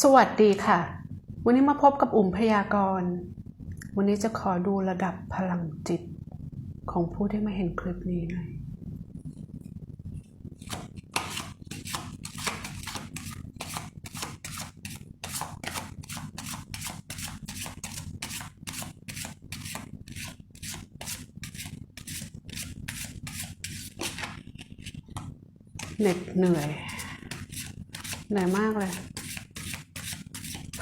สวัสดีค่ะ วันนี้มาพบกับอุ่มพยากรณ์ วันนี้จะขอดูระดับพลังจิต ของผู้ที่มาเห็นคลิปนี้หน่อย เหน็ดเหนื่อยเหนื่อยมากเลย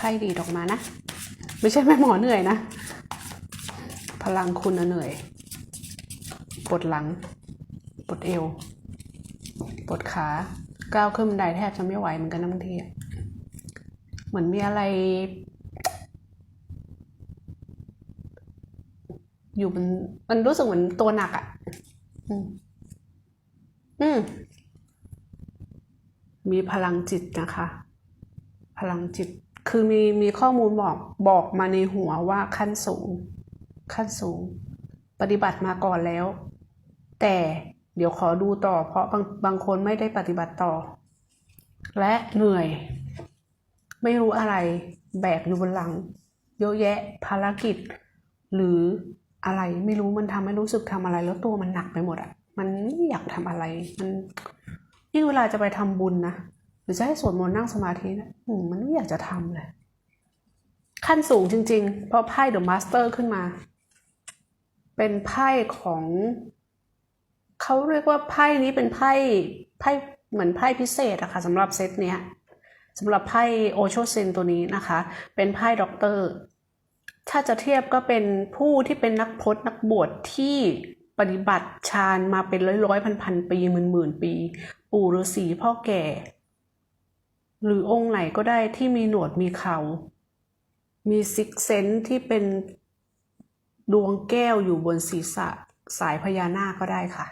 ไพ่ดีดออกมานะ ไม่ใช่แม่หมอเหนื่อยนะ พลังคุณนะเหนื่อย ปวดหลัง ปวดเอว ปวดขา ก้าวขึ้นบันไดแทบจะไม่ไหวเหมือนกันนะบางทีเหมือนมีอะไร อยู่มันมันรู้สึกเหมือนตัวหนักอะ่ะ อืม อืม มีพลังจิตนะคะ พลังจิต คือมีมีข้อมูลบอกบอกมาในหัวว่าขั้นสูง ขั้นสูง ปฏิบัติมาก่อนแล้ว แต่เดี๋ยวขอดูต่อ เพราะบางบางคนไม่ได้ปฏิบัติต่อ และเหนื่อย ไม่รู้อะไร แบกอยู่บนหลัง เยอะแยะภารกิจ หรืออะไรไม่รู้มันทำให้รู้สึกทำอะไร แล้วตัวมันหนักไปหมดอะมันไม่อยากทำอะไร มันยิ่งเวลาจะไปทำบุญนะ รือจะให้สวดมนต์นั่งสมาธินะมันไม่อยากจะทำเลย ขั้นสูงจริง ๆ เพราะไพ่เดอะมาสเตอร์ขึ้นมา เป็นไพ่ของ เขาเรียกว่าไพ่นี้เป็นไพ่ไพ่เหมือนไพ่พิเศษอะค่ะสำหรับเซตเนี้ยสำหรับไพ่โอโชเซนตัวนี้นะคะ เป็นไพ่ด็อกเตอร์ ถ้าจะเทียบก็เป็นผู้ที่เป็นนักพจน์นักบวชที่ปฏิบัติฌานมาเป็นร้อยร้อยพันพันปีหมื่นหมื่นปี ปู่ฤาษีพ่อแก่ หรือองค์ไหนก็ได้ที่มีหนวดมีเขามีซิกเซนที่เป็นดวงแก้วอยู่บนศีรษะสายพญานาคก็ได้ค่ะ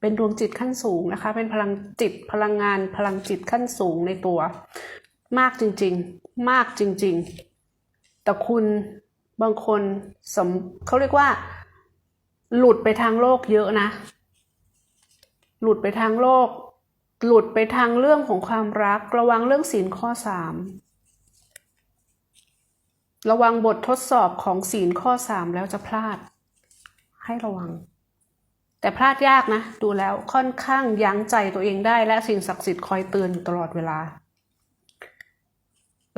เป็นดวงจิตขั้นสูงนะคะ เป็นพลังจิตพลังงานพลังจิตขั้นสูงในตัว มากจริงๆ มากจริง ๆ แต่คุณบางคนสมเขาเรียกว่า หลุดไปทางโลกเยอะนะ หลุดไปทางโลก หลุดไปทางเรื่องของความรัก ระวังเรื่องศีลข้อสามระวังบททดสอบของศีลข้อสามแล้วจะพลาด ให้ระวัง แต่พลาดยากนะ ดูแล้วค่อนข้างยั้งใจตัวเองได้และสิ่งศักดิ์สิทธิ์คอยเตือนอยู่ตลอดเวลา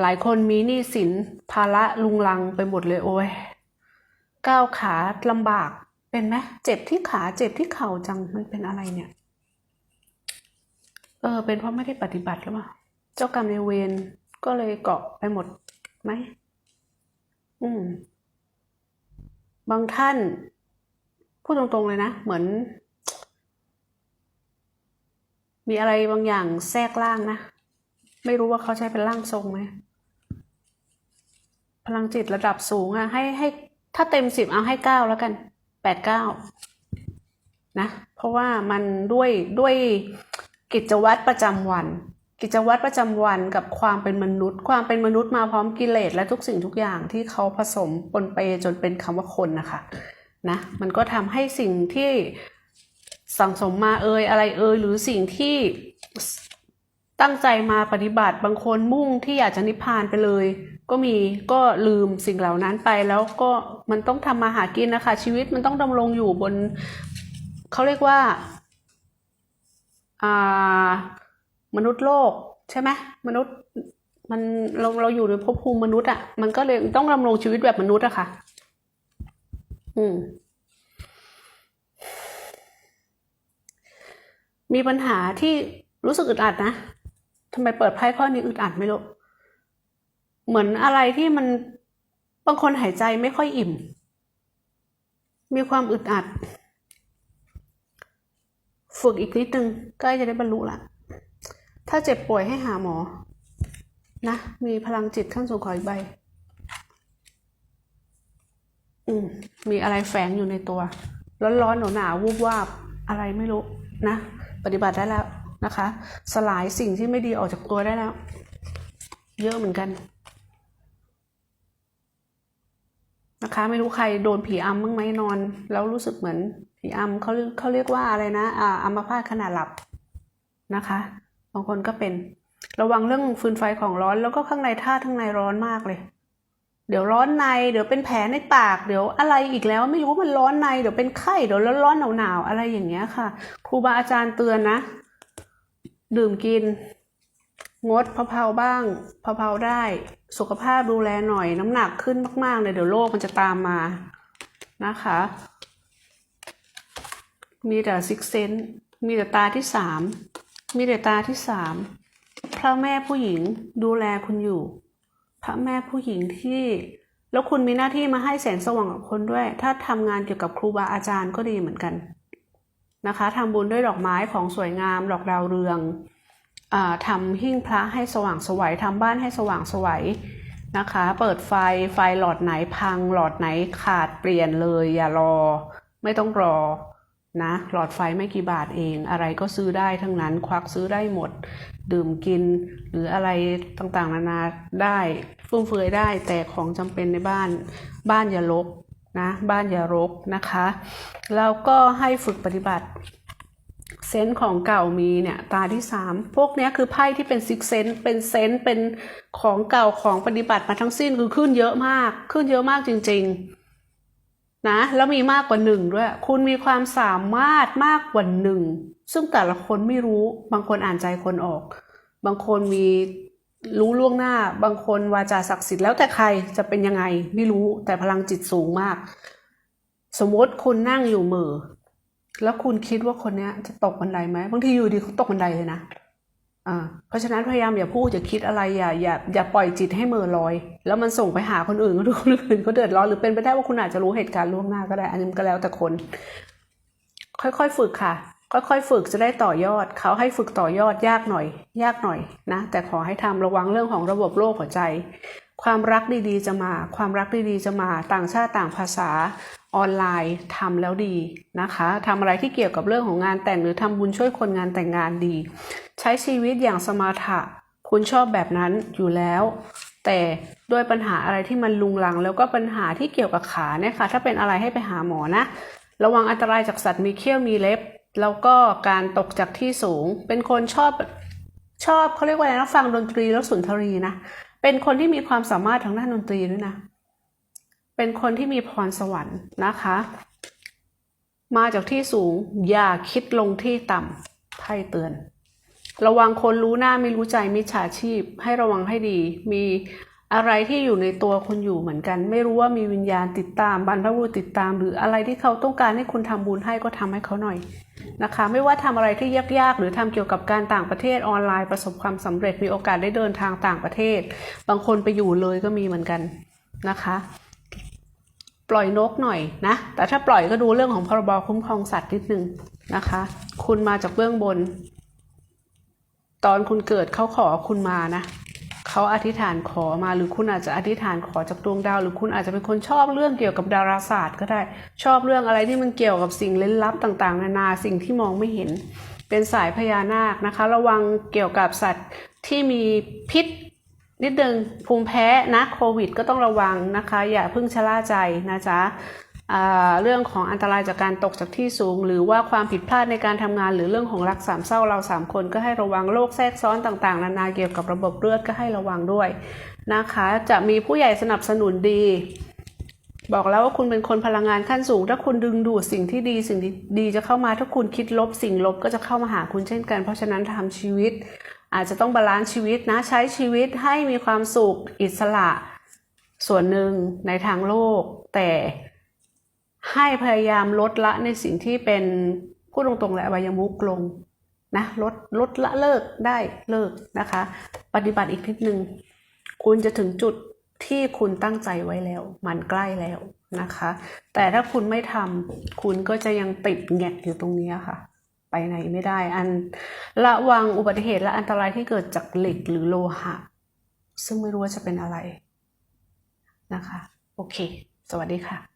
หลายคนมีหนี้สินภาระลุงลังไปหมดเลยโอ้ยก้าวขาลำบากเป็นไหมเจ็บที่ขาเจ็บที่เข่าจังมันเป็นอะไรเนี่ย เออ เป็นเพราะไม่ได้ปฏิบัติหรือเปล่า เจ้ากรรมในายเวรก็เลยเกาะไปหมดไหม อืม บางท่าน พูดตรงๆเลยนะ เหมือน มีอะไรบางอย่างแทรกล่างนะ ไม่รู้ว่าเขาใช้เป็นร่างทรงไหม พลังจิตระดับสูงอะให้ให้ ถ้าเต็มสิบเอาให้เก้าแล้วกัน แปดเก้านะ เพราะว่ามันด้วยด้วย กิจวัตรประจำวัน กิจวัตรประจำวันกับความเป็นมนุษย์ ความเป็นมนุษย์มาพร้อมกิเลสและทุกสิ่งทุกอย่างที่เขาผสมปนเปจนเป็นคำว่าคนนะคะนะมันก็ทำให้สิ่งที่สั่งสมมาเอ่ยอะไรเอ่ยหรือสิ่งที่ตั้งใจมาปฏิบัติบางคนมุ่งที่อยากจะนิพพานไปเลย ก็มีก็ลืมสิ่งเหล่านั้นไปแล้วก็มันต้องทำมาหากินนะคะ ชีวิตมันต้องดำรงอยู่บน เขาเรียกว่า มนุษย์โลกใช่ไหมมนุษย์มันเราเราอยู่ในภพภูมิมนุษย์อะ่ะ มันก็เลยต้องดำรงชีวิตแบบมนุษย์อะค่ะ อืม มีปัญหาที่รู้สึกอึดอัดนะทำไมเปิดไพ่ข้อนี้อึดอัดไม่รู้เหมือนอะไรที่มันบางคนหายใจไม่ค่อยอิ่ม มีความอึดอัด ฝึกอีกนิดนึงใกล้จะได้บรรลุละ ถ้าเจ็บป่วยให้หาหมอ นะ มีพลังจิตขั้นสูงขออีกใบ อืม มีอะไรแฝงอยู่ในตัว ร้อนๆหนาวๆวูบวาบอะไรไม่รู้นะ ปฏิบัติได้แล้วนะคะ สลายสิ่งที่ไม่ดีออกจากตัวได้แล้ว เยอะเหมือนกันนะคะ ไม่รู้ใครโดนผีอำบ้างไหมนอน แล้วรู้สึกเหมือน ผีอำเขาเขาเรียกว่าอะไรนะอ่าอัมพาตขณะหลับนะคะบางคนก็เป็น ระวังเรื่องฟืนไฟของร้อนแล้วก็ข้างในธาข้างในร้อนมากเลย เดี๋ยวร้อนใน เดี๋ยวเป็นแผลในปาก เดี๋ยวอะไรอีกแล้วไม่รู้มันร้อนใน เดี๋ยวเป็นไข้เดี๋ยวร้อนร้อนหนาวหนาวอะไรอย่างเงี้ยค่ะ ครูบาอาจารย์เตือนนะ ดื่มกิน งดเพาๆบ้างเพาๆได้ สุขภาพดูแลหน่อย น้ำหนักขึ้นมากๆเลยเดี๋ยวโรคมันจะตามมานะคะ มีแต่ซิกเซนมีแต่ตาที่สามมีแต่ตาที่สามพระแม่ผู้หญิงดูแลคุณอยู่ พระแม่ผู้หญิงที่ แล้วคุณมีหน้าที่มาให้แสงสว่างกับคนด้วย ถ้าทำงานเกี่ยวกับครูบาอาจารย์ก็ดีเหมือนกันนะคะทำบุญด้วยดอกไม้ของสวยงามดอกดาวเรืองอทำหิ้งพระให้สว่างสวัยทำบ้านให้สว่างสวัยนะคะ เปิดไฟไฟหลอดไหนพังหลอดไหนขาดเปลี่ยนเลยอย่ารอ ไม่ต้องรอ นะหลอดไฟไม่กี่บาทเอง อะไรก็ซื้อได้ทั้งนั้นควักซื้อได้หมด ดื่มกิน หรืออะไรต่างๆ นานาได้ฟุ่มเฟือยได้แต่ของจำเป็นในบ้านบ้านอย่ารกนะบ้านอย่ารกนะคะแล้วก็ให้ฝึกปฏิบัติเซนส์ของเก่ามีเนี่ยตาที่สามพวกนี้คือไพ่ที่เป็นซิกเซนเป็นเซนเป็นของเก่าของปฏิบัติมาทั้งสิ้นคือขึ้นเยอะมาก ขึ้นเยอะมากจริง ๆ นะแล้วมีมากกว่าหนึ่งด้วย คุณมีความสามารถมากกว่าหนึ่งซึ่งแต่ละคนไม่รู้ บางคนอ่านใจคนออก บางคนมีรู้ล่วงหน้า บางคนวาจาศักดิ์สิทธิ์แล้วแต่ใครจะเป็นยังไงไม่รู้แต่พลังจิตสูงมาก สมมติคุณนั่งอยู่มือ แล้วคุณคิดว่าคนนี้จะตกบันไดไหมบางทีอยู่ดีเขาตกบันไดเลยนะ เพราะฉะนั้นพยายามอย่าพูดอย่าคิดอะไรอย่าอย่าอย่าปล่อยจิตให้เมือลอย แล้วมันส่งไปหาคนอื่นก็ดูคนอื่นเขาเดือดร้อนหรือเป็นไปได้ว่าคุณอาจจะรู้เหตุการณ์ล่วงหน้าก็ได้ อันนี้ก็แล้วแต่คน ค่อยๆฝึกค่ะ ค่อยๆฝึกจะได้ต่อยอด เขาให้ฝึกต่อยอดยากหน่อย ยากหน่อยนะ แต่ขอให้ทำระวังเรื่องของระบบโรคหัวใจ ความรักดีๆจะมา ความรักดีๆจะมา ต่างชาติต่างภาษา ออนไลน์ทำแล้วดีนะคะทำอะไรที่เกี่ยวกับเรื่องของงานแต่งหรือทำบุญช่วยคนงานแต่งงานดี ใช้ชีวิตอย่างสมถะ คุณชอบแบบนั้นอยู่แล้ว แต่ด้วยปัญหาอะไรที่มันลุงลัง แล้วก็ปัญหาที่เกี่ยวกับขาเนี่ยค่ะถ้าเป็นอะไรให้ไปหาหมอนะ ระวังอันตรายจากสัตว์มีเขี้ยวมีเล็บ แล้วก็การตกจากที่สูง เป็นคนชอบชอบเขาเรียกว่าอะไรนะฟังดนตรีแล้วสุนทรีนะเป็นคนที่มีความสามารถทางด้านดนตรีด้วยนะ เป็นคนที่มีพรสวรรค์นะคะ มาจากที่สูงอย่าคิดลงที่ต่ำไพ่เตือน ระวังคนรู้หน้าไม่รู้ใจมิจฉาชีพ ให้ระวังให้ดี มีอะไรที่อยู่ในตัวคุณอยู่เหมือนกัน ไม่รู้ว่ามีวิญญาณติดตามบรรพบุรุษติดตาม หรืออะไรที่เขาต้องการให้คุณทำบุญให้ก็ทำให้เขาหน่อยนะคะ ไม่ว่าทำอะไรที่ยากๆ หรือทำเกี่ยวกับการต่างประเทศออนไลน์ประสบความสำเร็จมีโอกาสได้เดินทางต่างประเทศ บางคนไปอยู่เลยก็มีเหมือนกันนะคะ ปล่อยนกหน่อยนะ แต่ถ้าปล่อยก็ดูเรื่องของพรบคุ้มครองสัตว์นิดนึงนะคะ คุณมาจากเบื้องบน ตอนคุณเกิดเขาขอคุณมานะเขาอธิษฐานขอมาหรือคุณอาจจะอธิษฐานขอจากดวงดาว หรือคุณอาจจะเป็นคนชอบเรื่องเกี่ยวกับดาราศาสตร์ ก็ได้ชอบเรื่องอะไรที่มันเกี่ยวกับสิ่งลึกลับต่างๆ นานาสิ่งที่มองไม่เห็น เป็นสายพญานาคนะคะ ระวังเกี่ยวกับสัตว์ที่มีพิษ นิดนึงภูมิแพ้นะโควิดก็ต้องระวังนะคะ อย่าเพิ่งชะล่าใจนะจ๊ะเรื่องของอันตรายจากการตกจากที่สูง หรือว่าความผิดพลาดในการทำงาน หรือเรื่องของรักสามเศร้าเราสามคนก็ให้ระวังโรคแทรกซ้อนต่างๆ นานาเกี่ยวกับระบบเลือดก็ให้ระวังด้วยนะคะ จะมีผู้ใหญ่สนับสนุนดี บอกแล้วว่าคุณเป็นคนพลังงานขั้นสูง ถ้าคุณดึงดูดสิ่งที่ดีสิ่งดีจะเข้ามาถ้าคุณคิดลบสิ่งลบก็จะเข้ามาหาคุณเช่นกัน เพราะฉะนั้นทำชีวิต อาจจะต้องบาลานซ์ชีวิตนะ ใช้ชีวิตให้มีความสุขอิสระ ส่วนหนึ่งในทางโลก แต่ให้พยายามลดละในสิ่งที่เป็นพูดตรงๆและอบายมุกลงนะลดลดละเลิกได้เลิกนะคะ ปฏิบัติอีกนิดนึง คุณจะถึงจุดที่คุณตั้งใจไว้แล้ว มันใกล้แล้วนะคะ แต่ถ้าคุณไม่ทำคุณก็จะยังติดแงกอยู่ตรงนี้ค่ะ ไปไหนไม่ได้ อันระวังอุบัติเหตุและอันตรายที่เกิดจากเหล็กหรือโลหะ ซึ่งไม่รู้ว่าจะเป็นอะไรนะคะ โอเค สวัสดีค่ะ